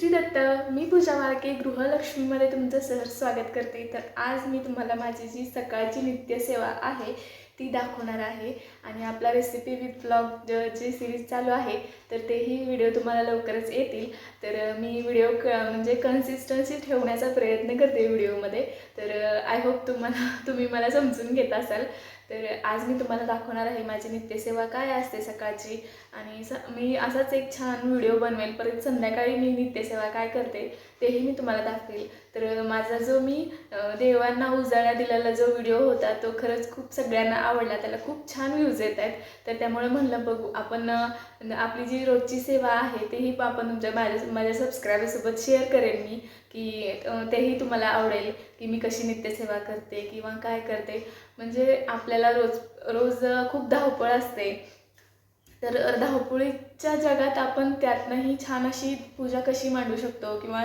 श्री दत्त मी पूजा मार्के गृहलक्ष्मीमध्ये तुमचं सहर स्वागत करते. तर आज मी तुम्हाला माझी जी सकाळची नित्यसेवा आहे ती दाखवणार आहे. आणि आपला रेसिपी विथ ब्लॉग जी सिरीज चालू आहे तर तेही व्हिडिओ तुम्हाला लवकरच येतील. तर मी व्हिडिओ क म्हणजे कन्सिस्टन्सी ठेवण्याचा प्रयत्न करते व्हिडिओमध्ये तर आय होप तुम्हाला तुम्ही मला समजून घेत असाल. तर आज मी तुम्हाला दाखवणार आहे माझी नित्यसेवा काय असते सकाळची. आणि स मी असाच एक छान व्हिडिओ बनवेल. परत संध्याकाळी मी नित्यसेवा काय करते तेही मी तुम्हाला दाखवेल. तर माझा जो मी देवांना उजाळा दिलेला जो व्हिडिओ होता तो खरंच खूप सगळ्यांना आवडला. त्याला खूप छान व्ह्यूज येत आहेत तर त्यामुळे म्हणलं बघू आपण आपली जी रोजची सेवा आहे तेही आपण तुमच्या माझ्या माझ्या सबस्क्रायबरसोबत शेअर करेन मी की तेही तुम्हाला आवडेल की मी कशी नित्यसेवा करते किंवा काय करते. म्हणजे आपल्याला रोज रोज खूप धावपळ असते. तर धावपळीच्या जगात आपण त्यातनंही छान अशी पूजा कशी मांडू शकतो? किंवा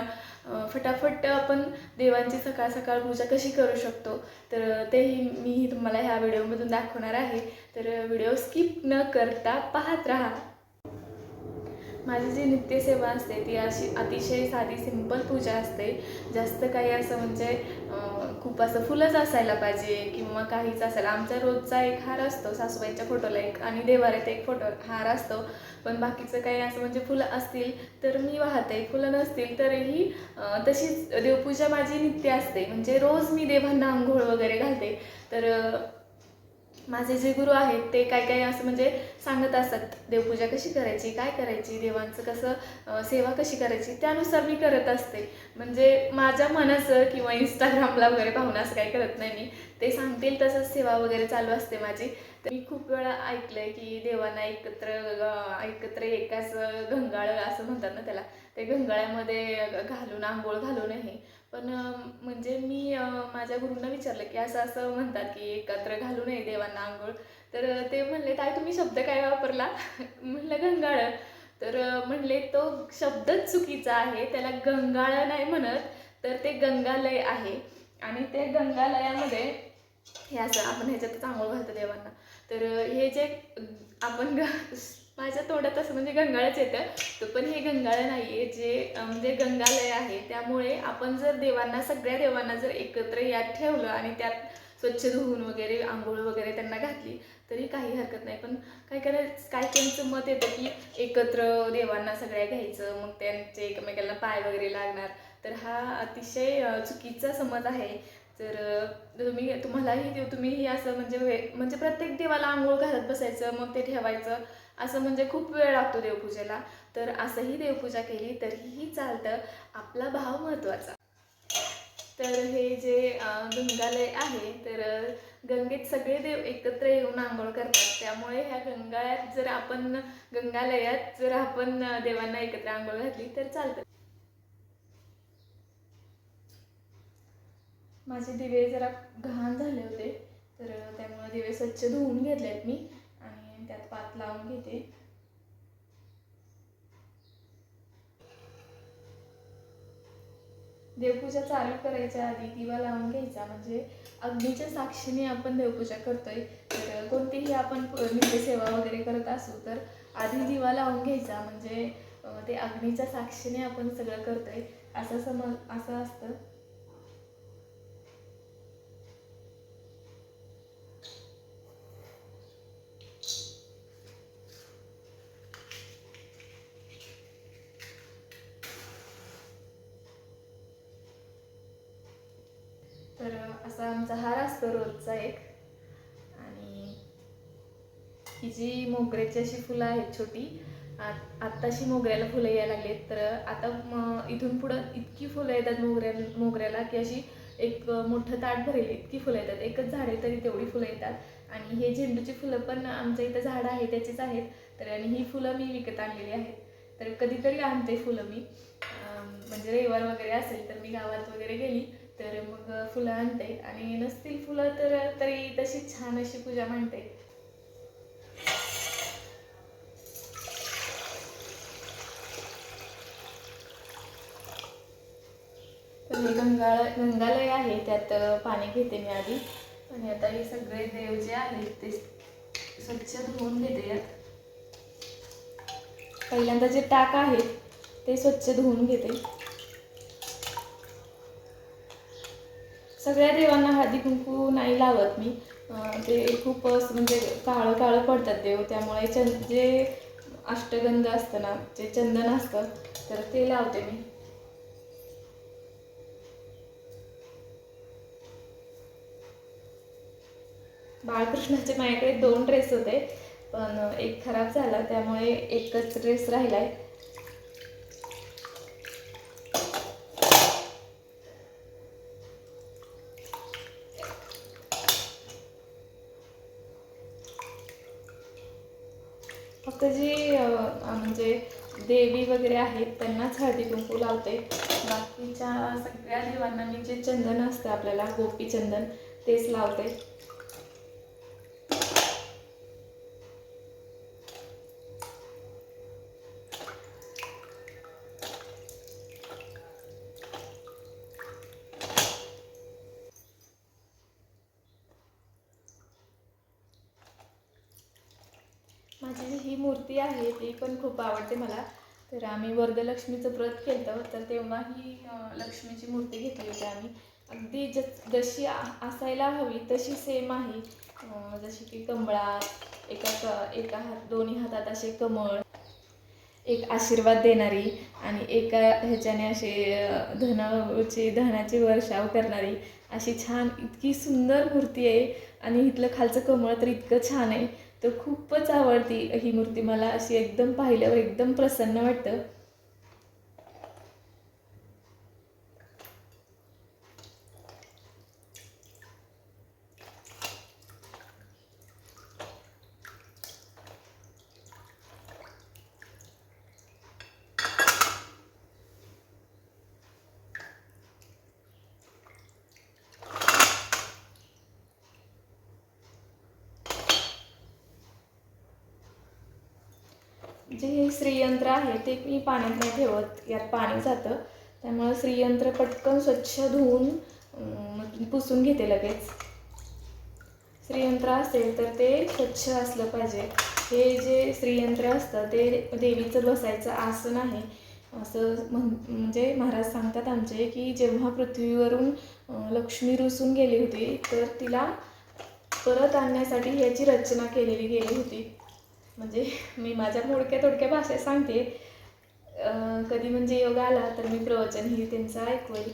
फटाफट आपण देवांची सकाळ सकाळ पूजा कशी करू शकतो? तर तेही मी तुम्हाला ह्या व्हिडिओमधून दाखवणार आहे. तर व्हिडिओ स्किप न करता पाहत राहा. माझी जी नित्यसेवा असते ती अशी अतिशय साधी सिंपल पूजा असते. जास्त काही असं म्हणजे खूप असं फुलंच असायला पाहिजे किंवा काहीच असायला. आमचा रोजचा एक हार असतो सासूबाईंच्या फोटोला एक आणि देवाऱ्यात एक फोटो हार असतो. पण बाकीचं काही असं म्हणजे फुलं असतील तर मी वाहते फुलं नसतील तरीही तशीच देवपूजा माझी नित्य असते. म्हणजे रोज मी देवांना आंघोळ वगैरे घालते. तर माझे जे गुरु आहेत ते काय काय असं म्हणजे सांगत असतात देवपूजा कशी करायची काय करायची देवांचं कसं सेवा कशी करायची त्यानुसार मी करत असते. म्हणजे माझ्या मनाचं किंवा इंस्टाग्रामला वगैरे पाहून असं काही करत नाही मी. ते सांगतील तसंच सेवा वगैरे चालू असते माझी. तर मी खूप वेळा ऐकलंय की देवांना एकत्र एकत्र एकाच गंगाळ असं म्हणतात ना त्याला. ते गंगाळ्यामध्ये घालून आंघोळ घालून हे पण माझ्या गुरूंना विचारलं की असं असं म्हणतात की एकत्र घालू नये देवांना आंघोळ. तर ते म्हणले ताई तुम्ही शब्द काय वापरला? म्हणलं गंगाळ. तर म्हणले तो शब्दच चुकीचा आहे त्याला गंगाळ नाही म्हणत तर ते गंगालय आहे. आणि ते गंगालयामध्ये हे असं आपण ह्याच्यातच आंघोळ घालतो देवांना. तर हे जे आपण ग माझ्या तोंडात असं म्हणजे गंगाळच येतं. तर पण हे गंगाळ नाही आहे जे म्हणजे गंगालय आहे. त्यामुळे आपण जर देवांना सगळ्या देवांना जर एकत्र यात ठेवलं आणि त्यात स्वच्छ धुवून वगैरे आंघोळ वगैरे त्यांना घातली तरी काही हरकत नाही. पण काय करायचं काय त्यांचं मत येतं की एकत्र देवांना सगळ्या घ्यायचं मग त्यांचे एकमेकांना पाय वगैरे लागणार. तर हा अतिशय चुकीचा समज आहे. तर तुम्ही तुम्हालाही तुम्ही तुम्हीही असं म्हणजे वे म्हणजे प्रत्येक देवाला आंघोळ घालत बसायचं मग ते ठेवायचं. असं म्हणजे खूप वेळ लागतो देवपूजेला. तर असंही देवपूजा केली तरीही चालतं. आपला भाव महत्त्वाचा. तर हे जे गंगालय आहे तर गंगेत सगळे देव एकत्र येऊन आंघोळ करतात. त्यामुळे ह्या गंगाळ्यात जर आपण गंगालयात जर आपण देवांना एकत्र आंघोळ घातली तर चालतं. माझे दिवे जरा घाण झाले होते. तर त्यामुळे दिवे स्वच्छ धुवून घेतलेत मी. लावून घेते. देवपूजा चालू करायच्या आधी दिवा लावून घ्यायचा. म्हणजे अग्नीच्या साक्षीने आपण देवपूजा करतोय. तर कोणतीही आपण सेवा वगैरे करत असू तर आधी दिवा लावून घ्यायचा. म्हणजे ते अग्नीच्या साक्षीने आपण सगळं करतोय. असं समज असं असतं तर असा आमचा हार असतो रोजचा एक. आणि ही जी मोगऱ्याची अशी फुलं आहेत छोटी आत्ताशी मोगऱ्याला फुलं यायला लागलेत. तर आता म इथून पुढं इतकी फुलं येतात मोगऱ्या मोगऱ्याला की अशी एक मोठं ताट भरेल इतकी फुलं येतात. एकच झाड आहे तरी तेवढी फुलं येतात. आणि हे झेंडूची फुलं पण आमच्या इथं झाडं आहे त्याचीच आहेत. तर आणि ही फुलं मी विकत आणलेली आहेत. तर कधीतरी आणते फुलं मी. म्हणजे रविवार वगैरे असेल तर मी गावात वगैरे गेली. तर मग फुलं आणते आणि नसतील फुलं तर तरी तशी छान अशी पूजा मांडते तर हे गंगाळ गंगालय आहे त्यात पाणी घेते मी आधी. आणि आता हे सगळे देव जे आहेत ते स्वच्छ धुवून घेते यात पहिल्यांदा जे टाक आहे ते स्वच्छ धुवून घेते. सगळ्या देवांना हळदी कुंकू नाही लावत मी. ते खूप म्हणजे काळं काळं पडतात देव. त्यामुळे चंद जे अष्टगंध असतं ना जे चंदन असतं तर ते लावते मी. बाळकृष्णाचे माझ्याकडे दोन ड्रेस होते पण एक खराब झाला. त्यामुळे एकच ड्रेस राहिला आहे फक्त जी म्हणजे देवी वगैरे आहेत त्यांनाच हळदी कुंकू लावते. बाकीच्या सगळ्या देवांना मी जे चंदन असतं आपल्याला गोपीचंदन तेच लावते. माझी जी ही मूर्ती आहे ती पण खूप आवडते मला. तर आम्ही वरदलक्ष्मीचं व्रत केलं तर तेव्हा ही लक्ष्मीची मूर्ती घेतली होती आम्ही. अगदी ज जशी असायला हवी तशी सेम आहे. जशी की कमळात एका क एका हात दोन्ही हातात असे कमळ एक आशीर्वाद देणारी आणि एका ह्याच्याने असे धनाची धनाची वर्षाव करणारी अशी छान इतकी सुंदर मूर्ती आहे. आणि इथलं खालचं कमळ तर इतकं छान आहे. तर खूपच आवडती ही मूर्ती. मला अशी एकदम पाहिल्यावर एकदम प्रसन्न वाटतं. जे हे श्रीयंत्र आहे ते मी पाण्यात नाही ठेवत यात पाणी जातं. त्यामुळं श्रीयंत्र पटकन स्वच्छ धुवून पुसून घेते लगेच. श्रीयंत्र असेल तर ते स्वच्छ असलं पाहिजे. हे जे श्रीयंत्र असतं ते देवीचं बसायचं आसन आहे. असं म्हण म्हणजे महाराज सांगतात आमचे की जेव्हा पृथ्वीवरून लक्ष्मी रुसून गेली होती तर तिला परत आणण्यासाठी याची रचना केलेली गेली होती. म्हणजे मी माझ्या मोडक्या थोडक्या भाषेत सांगते. कधी म्हणजे योग आला तर मी प्रवचन ही त्यांचं ऐकवेल.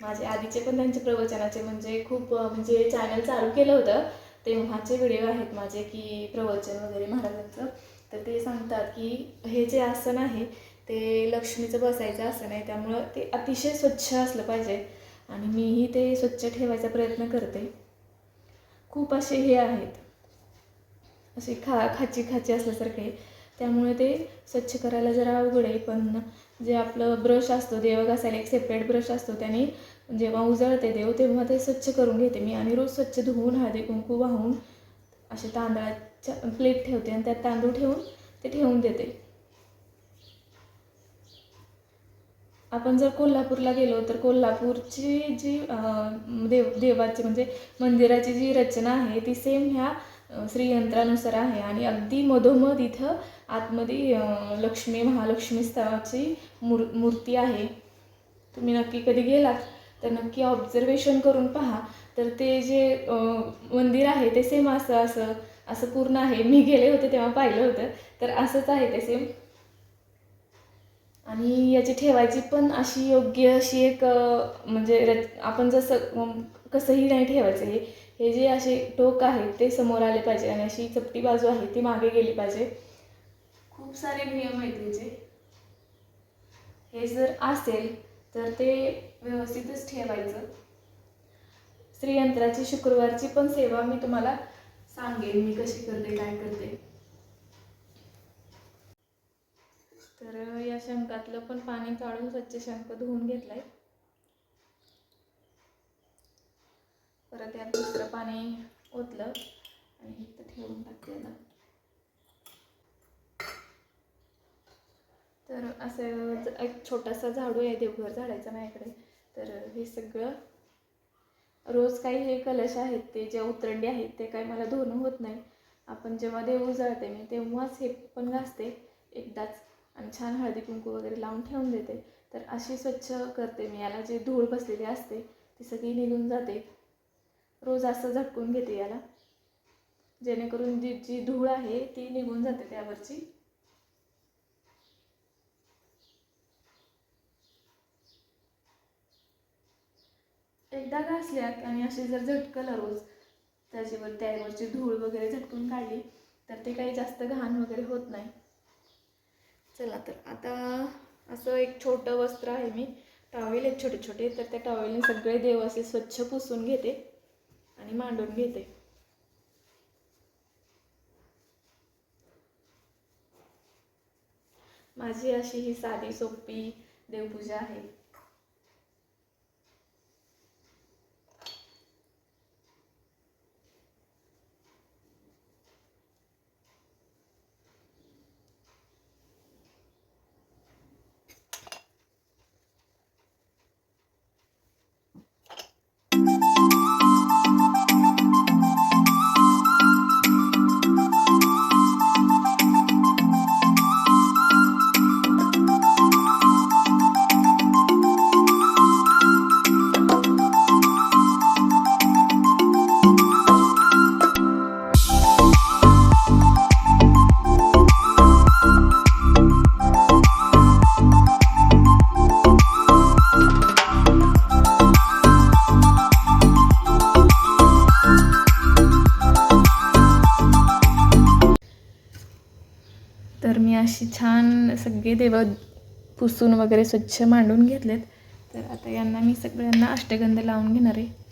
माझे आधीचे पण त्यांचे प्रवचनाचे म्हणजे खूप म्हणजे चॅनल चालू केलं होतं. तेव्हाचे व्हिडिओ आहेत माझे की प्रवचन वगैरे महाराजांचं. तर ते सांगतात की हे जे आसन आहे ते लक्ष्मीचं बसायचं आसन आहे. त्यामुळं ते अतिशय स्वच्छ असलं पाहिजे आणि मीही ते स्वच्छ ठेवायचा प्रयत्न करते. खूप असे हे आहेत. असे खा खाची खाची असल्यासारखे त्यामुळे ते स्वच्छ करायला जरा अवघड आहे. पण जे आपलं ब्रश असतो देव घासायला एक सेपरेट ब्रश असतो त्याने जेव्हा उजळते देव तेव्हा ते स्वच्छ करून घेते. मी आणि रोज स्वच्छ धुवून हळदी कुंकू वाहून असे तांदळाच्या प्लेट ठेवते आणि त्यात तांदूळ ठेवून ते ठेवून देते. आपण जर कोल्हापूरला गेलो तर कोल्हापूरची जी देव देवाची म्हणजे मंदिराची जी रचना आहे ती सेम ह्या श्रीयंत्रानुसार आहे. आणि अगदी मधोमध इथं आतमध्ये लक्ष्मी महालक्ष्मी स्थळाची मूर मूर्ती आहे. तुम्ही नक्की कधी गेलात? तर नक्की ऑब्झर्वेशन करून पहा. तर ते जे मंदिर आहे ते सेम असं असं असं पूर्ण आहे. मी गेले होते तेव्हा पाहिलं होतं. तर असंच आहे ते सेम आणि याची ठेवायची पण अशी योग्य अशी एक म्हणजे रच आपण जसं कसंही नाही ठेवायचं हे. हे जे असे टोक आहे ते समोर आले पाहिजे आणि अशी चपटी बाजू आहे ती मागे गेली पाहिजे. खूप सारे नियम आहेत त्याचे हे जर असेल तर ते व्यवस्थितच ठेवायचं. श्रीयंत्राची शुक्रवारची पण सेवा मी तुम्हाला सांगेन मी कशी करते काय करते. तर या शंकातलं पण पाणी काढून स्वच्छ शंख धुवून घेतलाय. परत यात दुसरं पाणी ओतलं आणि इथं ठेवून टाकते आता तर असं एक छोटासा झाडू आहे देवघर झाडायचा माझ्याकडे. तर हे सगळं रोज काही हे कलश आहेत ते जे उतरंडी आहेत ते काही मला धुणं होत नाही. आपण जेव्हा देव उजळते मी तेव्हाच हे पण घासते एकदाच आणि छान हळदी कुंकू वगैरे लावून ठेवून देते. तर अशी स्वच्छ करते मी. याला जी धूळ बसलेली असते ती सगळी निघून जाते. रोज असं झटकून घेते याला. जेणेकरून जी जी धूळ आहे ती निघून जाते त्यावरची. एकदा घासल्या आणि असे जर झटकलं रोज त्याच्यावर त्यावरची धूळ वगैरे झटकून काढली तर ते काही जास्त घाण वगैरे होत नाही. चला तर आता असं एक छोटं वस्त्र आहे मी. टॉवेल आहेत छोटे छोटे तर त्या टॉवेलने सगळे देव असे स्वच्छ पुसून घेते. आणि मांडून घेते. माझी अशी ही साधी सोपी देवपूजा आहे. अशी छान सगळे देव पुसून वगैरे स्वच्छ मांडून घेतलेत. तर आता यांना मी सगळ्यांना अष्टगंध लावून घेणार आहे.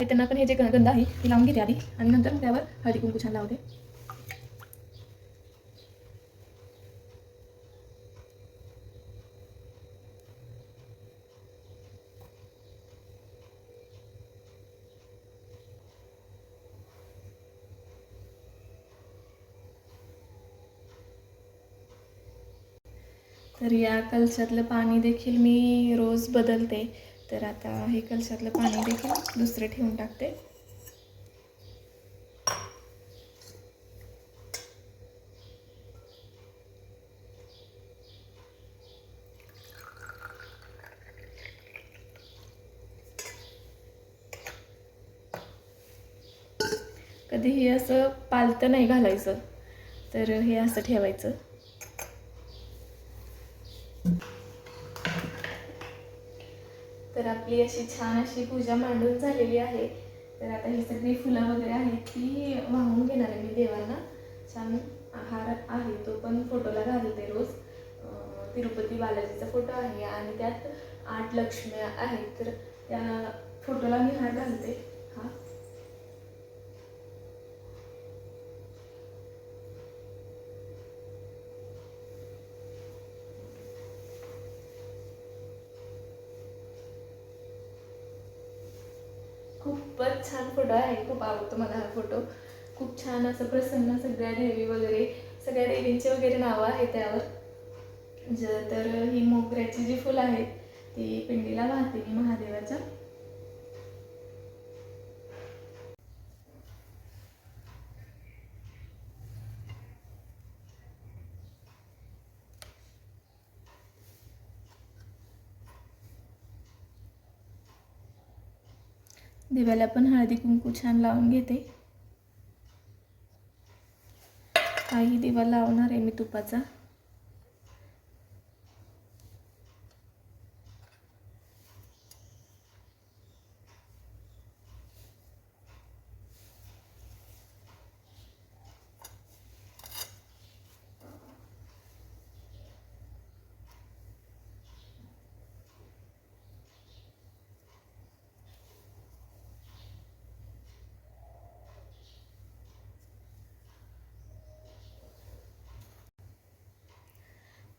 त्यांना पण हे जे गंध आहे ते लावून घेते आधी. आणि नंतर त्यावर हळदी कुंकू छान लावते. तर या कलशातलं पाणी देखील मी रोज बदलते. तर आता हे कलशातलं पाणी देखील दुसरं ठेवून टाकते. कधीही असं पालतं नाही घालायचं तर हे असं ठेवायचं तर आपली अशी छान अशी पूजा मांडून झालेली आहे. तर आता ही सगळी फुलं वगैरे आहेत ती वाहून घेणार आहे मी देवांना. छान हार आहे तो पण फोटोला घालते रोज. तिरुपती बालाजीचा फोटो आहे आणि त्यात आठ लक्ष्म्या आहेत. तर त्या फोटोला मी हार घालते हा खूपच छान फोटो आहे खूप आवडतो मला हा फोटो खूप छान असं प्रसन्न सगळ्या देवी वगैरे सगळ्या देवींचे वगैरे नावं आहेत त्यावर. ज तर ही मोगऱ्याची जी फुलं आहेत ती पिंडीला वाहते मी महादेवाच्या. दिव्याला पण हळदी कुंकू छान लावून घेते. काही दिवा लावणार आहे मी तुपाचा.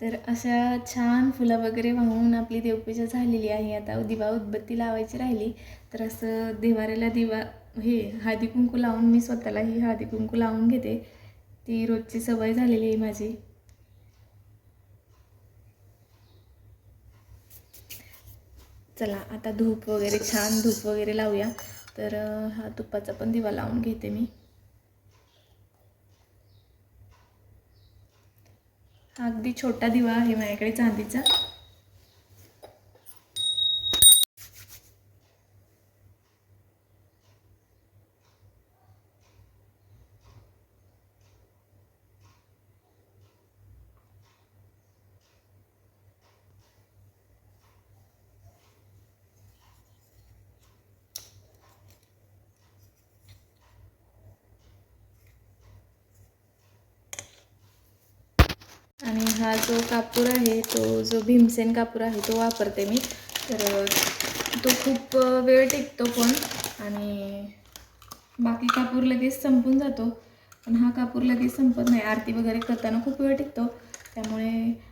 तर अशा छान फुलं वगैरे वाहून आपली देवपूजा झालेली आहे. आता दिवा उदबत्ती लावायची राहिली तर असं देवाऱ्याला दिवा हे हळदी कुंकू लावून मी स्वतःला ही हळदी कुंकू लावून घेते. ती रोजची सवय झालेली आहे माझी. चला आता धूप वगैरे छान धूप वगैरे लावूया. तर हा तुपाचा पण दिवा लावून घेते मी. अगदी छोटा दिवा आहे माझ्याकडे चांदीचा. आणि हा जो कापूर आहे तो जो भीमसेन कापूर आहे तो वापरते मी. तर तो खूप वेळ टिकतो पण आणि बाकी कापूर लगेच संपून जातो. पण हा कापूर लगेच संपत नाही. आरती वगैरे करताना खूप वेळ टिकतो. त्यामुळे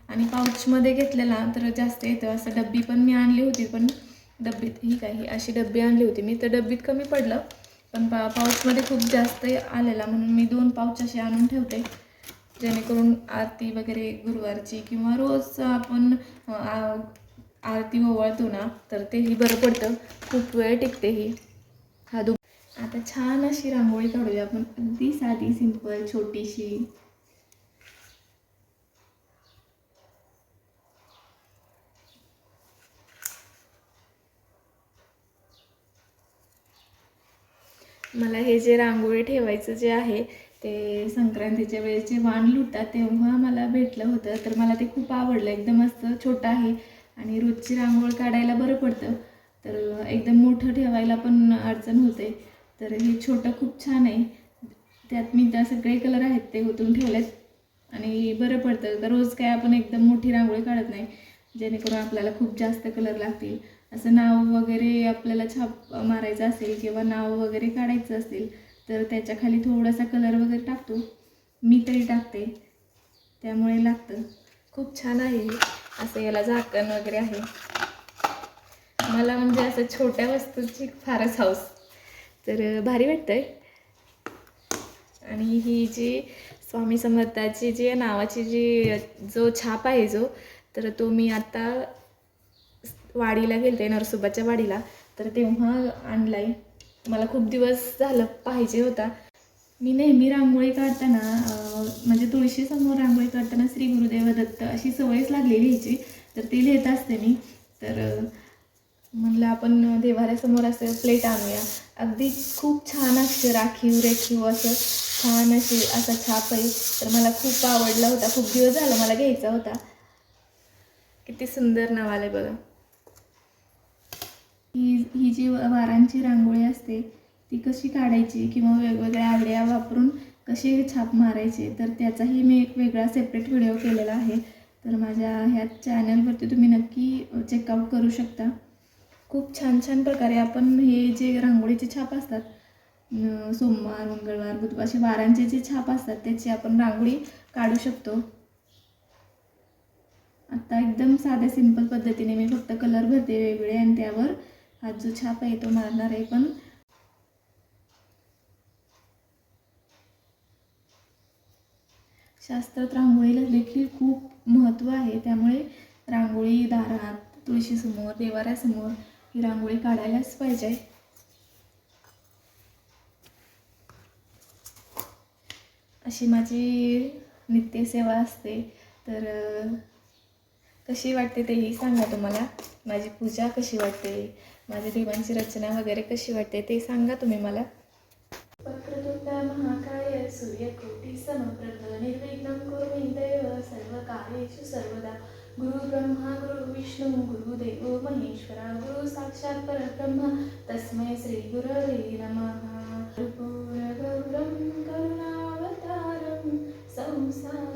आणि पाऊचमध्ये घेतलेला तर जास्त येतं. असं डब्बी पण मी आणली होती पण डब्बीत ही काही अशी डब्बी आणली होती. मी तर डब्बीत कमी पडलं पण पा पाऊचमध्ये खूप जास्त आलेला म्हणून मी दोन पाऊच असे आणून ठेवते. जेणेकरून आरती वगैरे गुरुवारची किंवा रोज आपण आरती ओवाळतो ना तर तेही बरं पडतं. खूप वेळ टिकते ही. हा दु आता छान अशी रांगोळी काढूया आपण. अगदी साधी सिंपल छोटीशी. मला हे जे रांगोळी ठेवायचं जे आहे ते संक्रांतीच्या वेळेचे वाण लुटतात तेव्हा मला भेटलं होतं. तर मला ते खूप आवडलं. एकदम असं छोटं आहे आणि रोजची रांगोळ काढायला बरं पडतं. तर एकदम मोठं ठेवायला पण अडचण होते. तर हे छोटं खूप छान आहे. त्यात मी त्या सगळे कलर आहेत ते ओतून ठेवलेत आणि बरं पडतं. तर रोज काय आपण एकदम मोठी रांगोळी काढत नाही जेणेकरून आपल्याला खूप जास्त कलर लागतील. असं नाव वगैरे आपल्याला छाप मारायचं असेल किंवा नाव वगैरे काढायचं असेल तर त्याच्याखाली थोडासा कलर वगैरे टाकतो. मी तरी टाकते. त्यामुळे लागतं. खूप छान आहे असं याला झाकण वगैरे आहे. मला म्हणजे असं छोट्या वस्तूची फारच हौस. तर भारी वाटतंय. आणि ही जी स्वामी समर्थाची जी नावाची जी जो छाप आहे जो तर तो मी आता वाडीला गेलते नरसोबाच्या वाडीला. तर तेव्हा आणला आहे मला खूप दिवस झालं पाहिजे होता. मी नेहमी रांगोळी काढताना म्हणजे तुळशीसमोर रांगोळी काढताना श्री गुरुदेव दत्त अशी सवयच लागली लिहायची तर ती लिहित असते मी. तर म्हणलं आपण देवाऱ्यासमोर असं प्लेट आणूया. अगदी खूप छान अक्षर राखीव रेखीव असं छान अशी असा छाप आहे. तर मला खूप आवडला होता. खूप दिवस झाला मला घ्यायचा होता. किती सुंदर नाव आलं बघा. ही ही जी वारांची रांगोळी असते ती कशी काढायची किंवा वेगवेगळ्या आयडिया वापरून कसे छाप मारायचे तर त्याचाही मी एक वेगळा सेपरेट व्हिडिओ केलेला आहे. तर माझ्या ह्या चॅनलवरती तुम्ही नक्की चेकआउट करू शकता. खूप छान छान प्रकारे आपण हे जे रांगोळीचे छाप असतात सोमवार मंगळवार बुधवार असे वारांचे जे छाप असतात त्याची आपण रांगोळी काढू शकतो. आता एकदम साध्या सिंपल पद्धतीने मी फक्त कलर भरते वेगवेगळे आणि त्यावर हा जो छाप आहे तो मारणार आहे पण. शास्त्रात रांगोळीला देखील खूप महत्त्व आहे त्यामुळे रांगोळी दारात तुळशीसमोर देवाऱ्यासमोर ही रांगोळी काढायलाच पाहिजे. अशी माझी नित्यसेवा असते. तर कशी वाटते तेही सांगा तुम्हाला. माझी पूजा कशी वाटते माझ्या देवांची रचना वगैरे कशी वाटते ते सांगा तुम्ही मला. वक्रतुंड महाकाय सूर्यकोटी समप्रभ निर्विघ्न कुरु सर्व कार्येषु सर्वदा. गुरु ब्रह्मा गुरु विष्णू गुरुदेवो महेश्वरा गुरु साक्षात् परब्रह्म तस्मै श्री गुरवे नमः. गौरं करुणावतारं संसार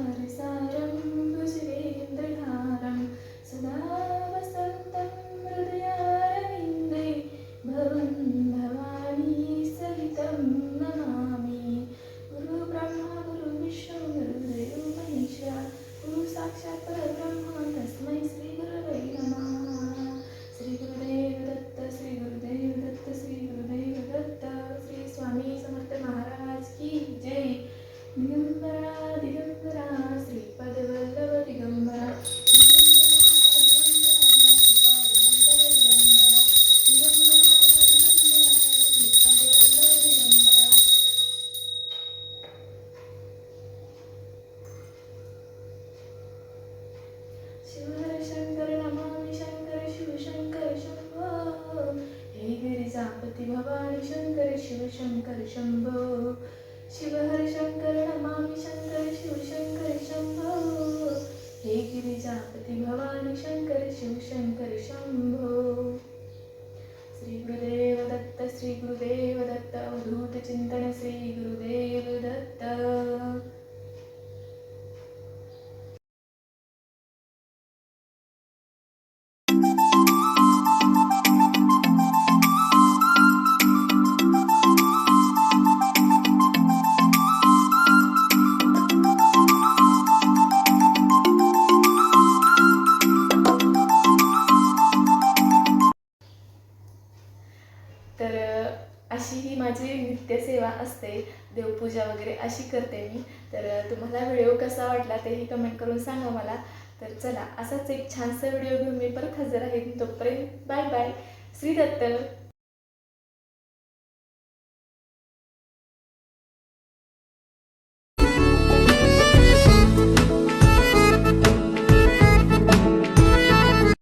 शिवहर् शङ्कर नमामि शङ्कर शम्भो हे गिरिजापति शङ्कर शिवशङ्कर शङ्कर नमामि शङ्कर शिवशङ्कर शम्भो हे गिरिजापति भवानि शङ्कर शिवशङ्कर शम्भो श्रीगुरुदेव दत्त श्रीगुरुदेव दत्त अवधूतचिन्तन श्रीगुरु करते मी. तर तुम्हाला व्हिडिओ कसा वाटला तेही कमेंट करून सांगा मला. तर चला असाच एक छानसा व्हिडिओ घेऊन मी परत हजर आहे. तोपर्यंत बाय बाय. श्री दत्त.